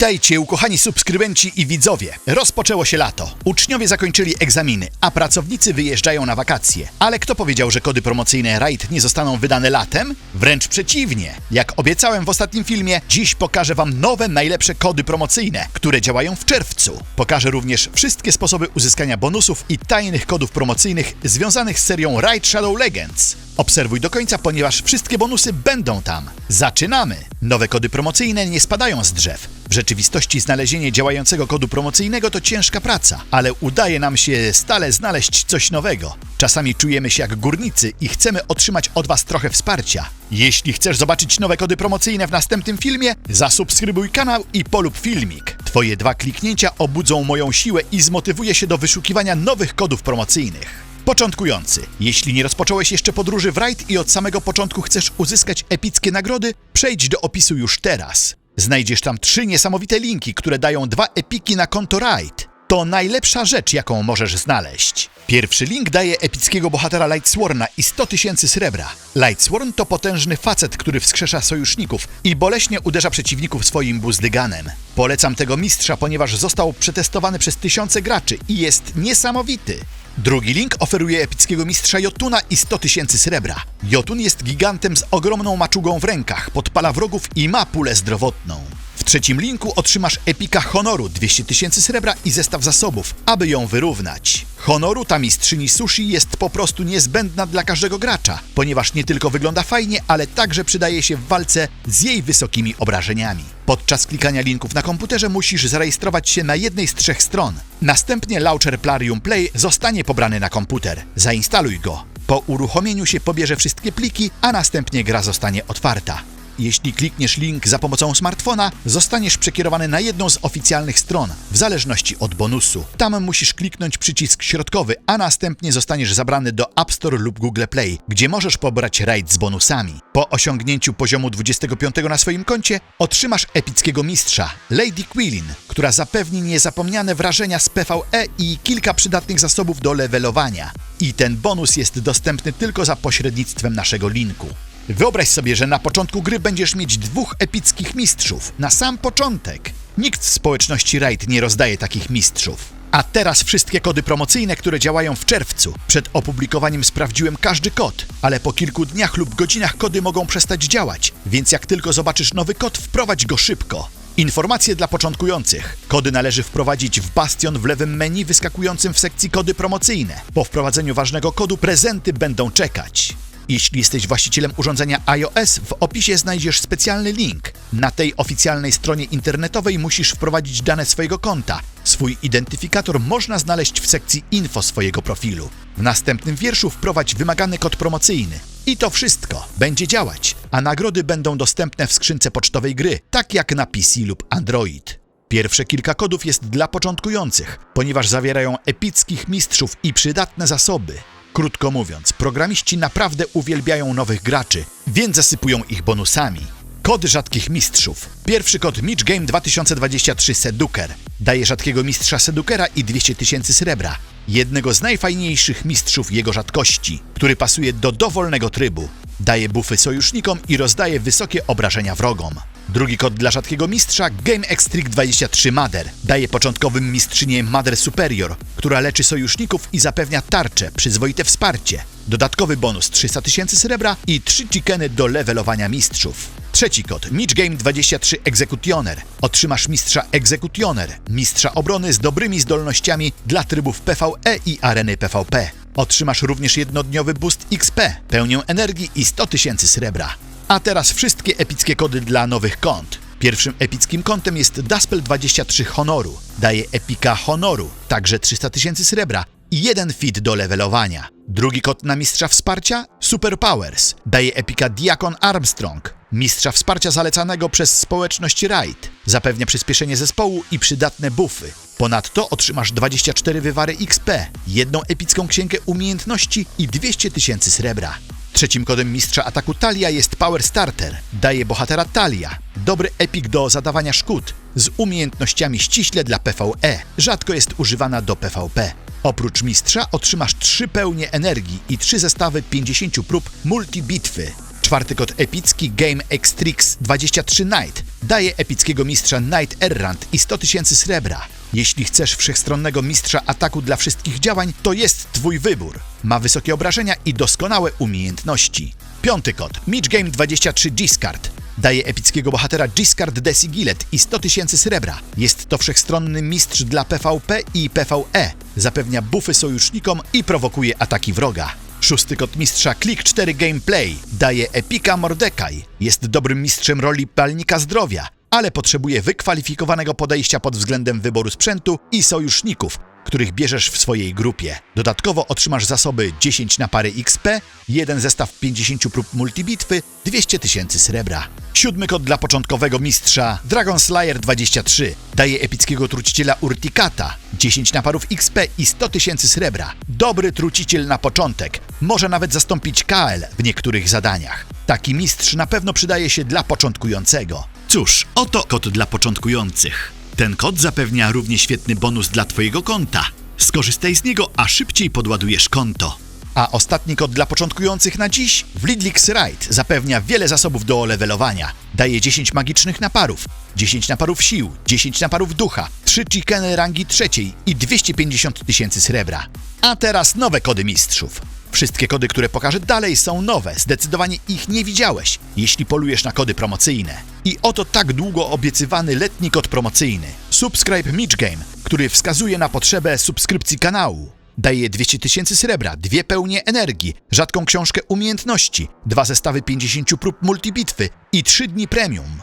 Witajcie, ukochani subskrybenci i widzowie. Rozpoczęło się lato. Uczniowie zakończyli egzaminy, a pracownicy wyjeżdżają na wakacje. Ale kto powiedział, że kody promocyjne RAID nie zostaną wydane latem? Wręcz przeciwnie. Jak obiecałem w ostatnim filmie, dziś pokażę Wam nowe, najlepsze kody promocyjne, które działają w czerwcu. Pokażę również wszystkie sposoby uzyskania bonusów i tajnych kodów promocyjnych związanych z serią Raid Shadow Legends. Obserwuj do końca, ponieważ wszystkie bonusy będą tam. Zaczynamy! Nowe kody promocyjne nie spadają z drzew. W rzeczywistości znalezienie działającego kodu promocyjnego to ciężka praca, ale udaje nam się stale znaleźć coś nowego. Czasami czujemy się jak górnicy i chcemy otrzymać od Was trochę wsparcia. Jeśli chcesz zobaczyć nowe kody promocyjne w następnym filmie, zasubskrybuj kanał i polub filmik. Twoje dwa kliknięcia obudzą moją siłę i zmotywuję się do wyszukiwania nowych kodów promocyjnych. Początkujący. Jeśli nie rozpocząłeś jeszcze podróży w Raid i od samego początku chcesz uzyskać epickie nagrody, przejdź do opisu już teraz. Znajdziesz tam trzy niesamowite linki, które dają dwa epiki na konto Raid. To najlepsza rzecz, jaką możesz znaleźć. Pierwszy link daje epickiego bohatera Lightsworna i 100 tysięcy srebra. Lightsworn to potężny facet, który wskrzesza sojuszników i boleśnie uderza przeciwników swoim buzdyganem. Polecam tego mistrza, ponieważ został przetestowany przez tysiące graczy i jest niesamowity. Drugi link oferuje epickiego mistrza Jotuna i 100 tysięcy srebra. Jotun jest gigantem z ogromną maczugą w rękach, podpala wrogów i ma pulę zdrowotną. W trzecim linku otrzymasz epika honoru 200 tysięcy srebra i zestaw zasobów, aby ją wyrównać. Honoru ta mistrzyni sushi jest po prostu niezbędna dla każdego gracza, ponieważ nie tylko wygląda fajnie, ale także przydaje się w walce z jej wysokimi obrażeniami. Podczas klikania linków na komputerze musisz zarejestrować się na jednej z trzech stron. Następnie launcher Plarium Play zostanie pobrany na komputer. Zainstaluj go. Po uruchomieniu się pobierze wszystkie pliki, a następnie gra zostanie otwarta. Jeśli klikniesz link za pomocą smartfona, zostaniesz przekierowany na jedną z oficjalnych stron, w zależności od bonusu. Tam musisz kliknąć przycisk środkowy, a następnie zostaniesz zabrany do App Store lub Google Play, gdzie możesz pobrać raid z bonusami. Po osiągnięciu poziomu 25 na swoim koncie otrzymasz epickiego mistrza, Lady Quillin, która zapewni niezapomniane wrażenia z PvE i kilka przydatnych zasobów do levelowania. I ten bonus jest dostępny tylko za pośrednictwem naszego linku. Wyobraź sobie, że na początku gry będziesz mieć dwóch epickich mistrzów. Na sam początek. Nikt w społeczności Raid nie rozdaje takich mistrzów. A teraz wszystkie kody promocyjne, które działają w czerwcu. Przed opublikowaniem sprawdziłem każdy kod, ale po kilku dniach lub godzinach kody mogą przestać działać, więc jak tylko zobaczysz nowy kod, wprowadź go szybko. Informacje dla początkujących. Kody należy wprowadzić w bastion w lewym menu wyskakującym w sekcji kody promocyjne. Po wprowadzeniu ważnego kodu prezenty będą czekać. Jeśli jesteś właścicielem urządzenia iOS, w opisie znajdziesz specjalny link. Na tej oficjalnej stronie internetowej musisz wprowadzić dane swojego konta. Swój identyfikator można znaleźć w sekcji info swojego profilu. W następnym wierszu wprowadź wymagany kod promocyjny. I to wszystko będzie działać, a nagrody będą dostępne w skrzynce pocztowej gry, tak jak na PC lub Android. Pierwsze kilka kodów jest dla początkujących, ponieważ zawierają epickich mistrzów i przydatne zasoby. Krótko mówiąc, programiści naprawdę uwielbiają nowych graczy, więc zasypują ich bonusami. Kody rzadkich mistrzów. Pierwszy kod Mitch Game 2023 Seduker. Daje rzadkiego mistrza Sedukera i 200 tysięcy srebra. Jednego z najfajniejszych mistrzów jego rzadkości, który pasuje do dowolnego trybu. Daje bufy sojusznikom i rozdaje wysokie obrażenia wrogom. Drugi kod dla rzadkiego mistrza Game Extric 23 Mother. Daje początkowym mistrzynię Mother Superior, która leczy sojuszników i zapewnia tarczę, przyzwoite wsparcie. Dodatkowy bonus 300 tysięcy srebra i 3 chickeny do levelowania mistrzów. Trzeci kod Mitch Game 23 Executioner. Otrzymasz mistrza Executioner, mistrza obrony z dobrymi zdolnościami dla trybów PvE i areny PvP. Otrzymasz również jednodniowy boost XP, pełnię energii i 100 tysięcy srebra. A teraz wszystkie epickie kody dla nowych kont. Pierwszym epickim kontem jest Daspel23 Honoru. Daje epika Honoru, także 300 tysięcy srebra i jeden fit do levelowania. Drugi kod na mistrza wsparcia? Superpowers. Daje epika Diakon Armstrong. Mistrza wsparcia zalecanego przez społeczność Raid. Zapewnia przyspieszenie zespołu i przydatne buffy. Ponadto otrzymasz 24 wywary XP, jedną epicką księgę umiejętności i 200 tysięcy srebra. Trzecim kodem mistrza ataku Talia jest Power Starter. Daje bohatera Talia. Dobry epik do zadawania szkód z umiejętnościami ściśle dla PvE. Rzadko jest używana do PvP. Oprócz mistrza otrzymasz trzy pełnie energii i trzy zestawy 50 prób multibitwy. Czwarty kod epicki Game Xtrix 23 Night daje epickiego mistrza Night Errant i 100 tysięcy srebra. Jeśli chcesz wszechstronnego mistrza ataku dla wszystkich działań, to jest twój wybór. Ma wysokie obrażenia i doskonałe umiejętności. Piąty kod Mitch Game 23 Discard daje epickiego bohatera Giscard de Sigilet i 100 tysięcy srebra. Jest to wszechstronny mistrz dla PvP i PvE. Zapewnia buffy sojusznikom i prowokuje ataki wroga. Szósty kod mistrza Click 4 Gameplay daje Epika Mordekaj. Jest dobrym mistrzem roli palnika zdrowia, ale potrzebuje wykwalifikowanego podejścia pod względem wyboru sprzętu i sojuszników, których bierzesz w swojej grupie. Dodatkowo otrzymasz zasoby 10 na pary XP, jeden zestaw 50 prób multibitwy, 200 tysięcy srebra. Siódmy kod dla początkowego mistrza Dragon Slayer 23 daje epickiego truciciela Urtikata, 10 naparów XP i 100 tysięcy srebra. Dobry truciciel na początek, może nawet zastąpić KL w niektórych zadaniach. Taki mistrz na pewno przydaje się dla początkującego. Cóż, oto kod dla początkujących. Ten kod zapewnia równie świetny bonus dla Twojego konta. Skorzystaj z niego, a szybciej podładujesz konto. A ostatni kod dla początkujących na dziś? Wlidlix Ride zapewnia wiele zasobów do levelowania. Daje 10 magicznych naparów, 10 naparów sił, 10 naparów ducha, 3 chickeny rangi trzeciej i 250 tysięcy srebra. A teraz nowe kody mistrzów. Wszystkie kody, które pokażę dalej są nowe, zdecydowanie ich nie widziałeś, jeśli polujesz na kody promocyjne. I oto tak długo obiecywany letni kod promocyjny. Subscribe Mitch Game, który wskazuje na potrzebę subskrypcji kanału. Daje 200 tysięcy srebra, dwie pełnie energii, rzadką książkę umiejętności, dwa zestawy 50 prób multibitwy i 3 dni premium.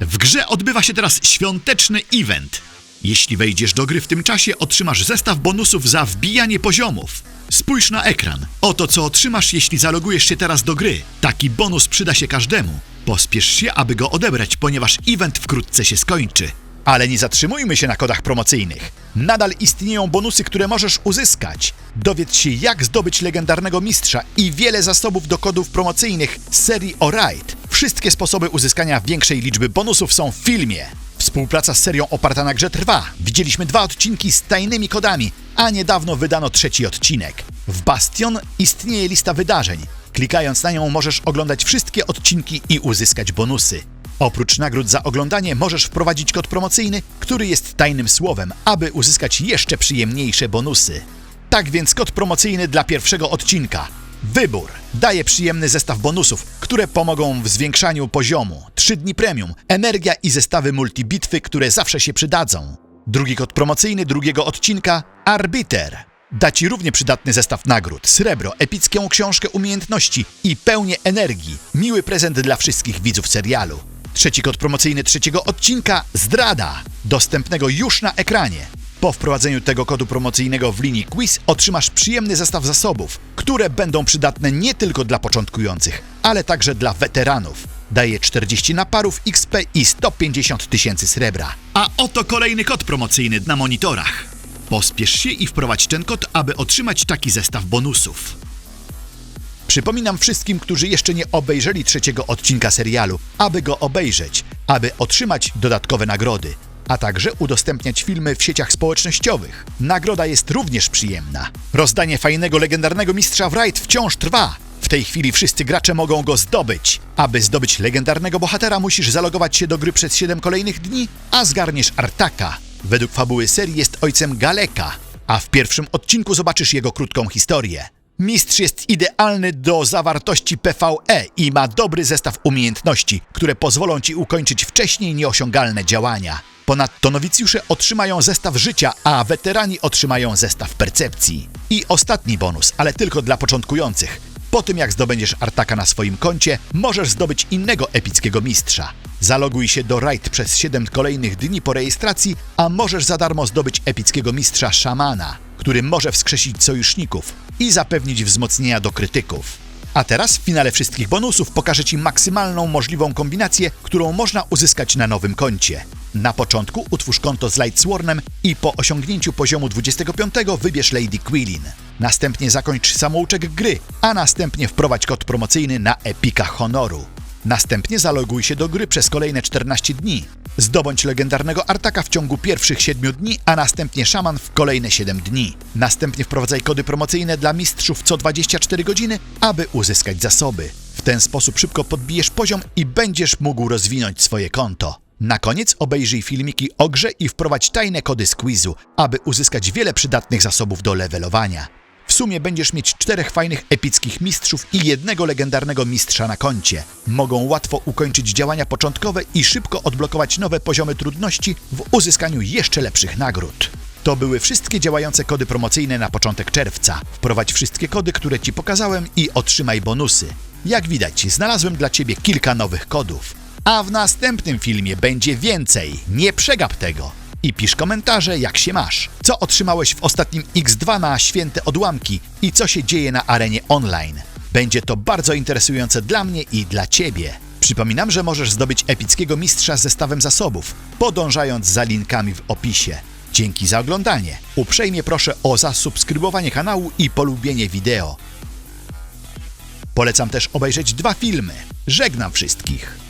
W grze odbywa się teraz świąteczny event. Jeśli wejdziesz do gry w tym czasie, otrzymasz zestaw bonusów za wbijanie poziomów. Spójrz na ekran. Oto co otrzymasz, jeśli zalogujesz się teraz do gry. Taki bonus przyda się każdemu. Pospiesz się, aby go odebrać, ponieważ event wkrótce się skończy. Ale nie zatrzymujmy się na kodach promocyjnych. Nadal istnieją bonusy, które możesz uzyskać. Dowiedz się, jak zdobyć legendarnego mistrza i wiele zasobów do kodów promocyjnych z serii Oride. Wszystkie sposoby uzyskania większej liczby bonusów są w filmie. Współpraca z serią oparta na grze trwa. Widzieliśmy dwa odcinki z tajnymi kodami, a niedawno wydano trzeci odcinek. W Bastion istnieje lista wydarzeń. Klikając na nią możesz oglądać wszystkie odcinki i uzyskać bonusy. Oprócz nagród za oglądanie możesz wprowadzić kod promocyjny, który jest tajnym słowem, aby uzyskać jeszcze przyjemniejsze bonusy. Tak więc kod promocyjny dla pierwszego odcinka. Wybór daje przyjemny zestaw bonusów, które pomogą w zwiększaniu poziomu, 3 dni premium, energia i zestawy multibitwy, które zawsze się przydadzą. Drugi kod promocyjny drugiego odcinka Arbiter. Da Ci równie przydatny zestaw nagród, srebro, epicką książkę umiejętności i pełnię energii. Miły prezent dla wszystkich widzów serialu. Trzeci kod promocyjny trzeciego odcinka Zdrada, dostępnego już na ekranie. Po wprowadzeniu tego kodu promocyjnego w linii quiz otrzymasz przyjemny zestaw zasobów, które będą przydatne nie tylko dla początkujących, ale także dla weteranów. Daje 40 naparów XP i 150 tysięcy srebra. A oto kolejny kod promocyjny na monitorach. Pospiesz się i wprowadź ten kod, aby otrzymać taki zestaw bonusów. Przypominam wszystkim, którzy jeszcze nie obejrzeli trzeciego odcinka serialu, aby go obejrzeć, aby otrzymać dodatkowe nagrody, a także udostępniać filmy w sieciach społecznościowych. Nagroda jest również przyjemna. Rozdanie fajnego, legendarnego mistrza Wright wciąż trwa. W tej chwili wszyscy gracze mogą go zdobyć. Aby zdobyć legendarnego bohatera, musisz zalogować się do gry przez 7 kolejnych dni, a zgarniesz Artaka. Według fabuły serii jest ojcem Galeka, a w pierwszym odcinku zobaczysz jego krótką historię. Mistrz jest idealny do zawartości PvE i ma dobry zestaw umiejętności, które pozwolą ci ukończyć wcześniej nieosiągalne działania. Ponadto nowicjusze otrzymają zestaw życia, a weterani otrzymają zestaw percepcji. I ostatni bonus, ale tylko dla początkujących. Po tym jak zdobędziesz Artaka na swoim koncie, możesz zdobyć innego epickiego mistrza. Zaloguj się do Raid przez 7 kolejnych dni po rejestracji, a możesz za darmo zdobyć epickiego mistrza Szamana, który może wskrzesić sojuszników i zapewnić wzmocnienia do krytyków. A teraz w finale wszystkich bonusów pokażę Ci maksymalną możliwą kombinację, którą można uzyskać na nowym koncie. Na początku utwórz konto z Lightswornem i po osiągnięciu poziomu 25 wybierz Lady Quillin. Następnie zakończ samouczek gry, a następnie wprowadź kod promocyjny na Epika Honoru. Następnie zaloguj się do gry przez kolejne 14 dni. Zdobądź legendarnego Artaka w ciągu pierwszych 7 dni, a następnie szaman w kolejne 7 dni. Następnie wprowadzaj kody promocyjne dla mistrzów co 24 godziny, aby uzyskać zasoby. W ten sposób szybko podbijesz poziom i będziesz mógł rozwinąć swoje konto. Na koniec obejrzyj filmiki o grze i wprowadź tajne kody z quizu, aby uzyskać wiele przydatnych zasobów do levelowania. W sumie będziesz mieć czterech fajnych epickich mistrzów i jednego legendarnego mistrza na koncie. Mogą łatwo ukończyć działania początkowe i szybko odblokować nowe poziomy trudności w uzyskaniu jeszcze lepszych nagród. To były wszystkie działające kody promocyjne na początek czerwca. Wprowadź wszystkie kody, które Ci pokazałem i otrzymaj bonusy. Jak widać, znalazłem dla Ciebie kilka nowych kodów. A w następnym filmie będzie więcej. Nie przegap tego. I pisz komentarze, jak się masz. Co otrzymałeś w ostatnim X2 na święte odłamki i co się dzieje na arenie online. Będzie to bardzo interesujące dla mnie i dla Ciebie. Przypominam, że możesz zdobyć epickiego mistrza z zestawem zasobów, podążając za linkami w opisie. Dzięki za oglądanie. Uprzejmie proszę o zasubskrybowanie kanału i polubienie wideo. Polecam też obejrzeć dwa filmy. Żegnam wszystkich.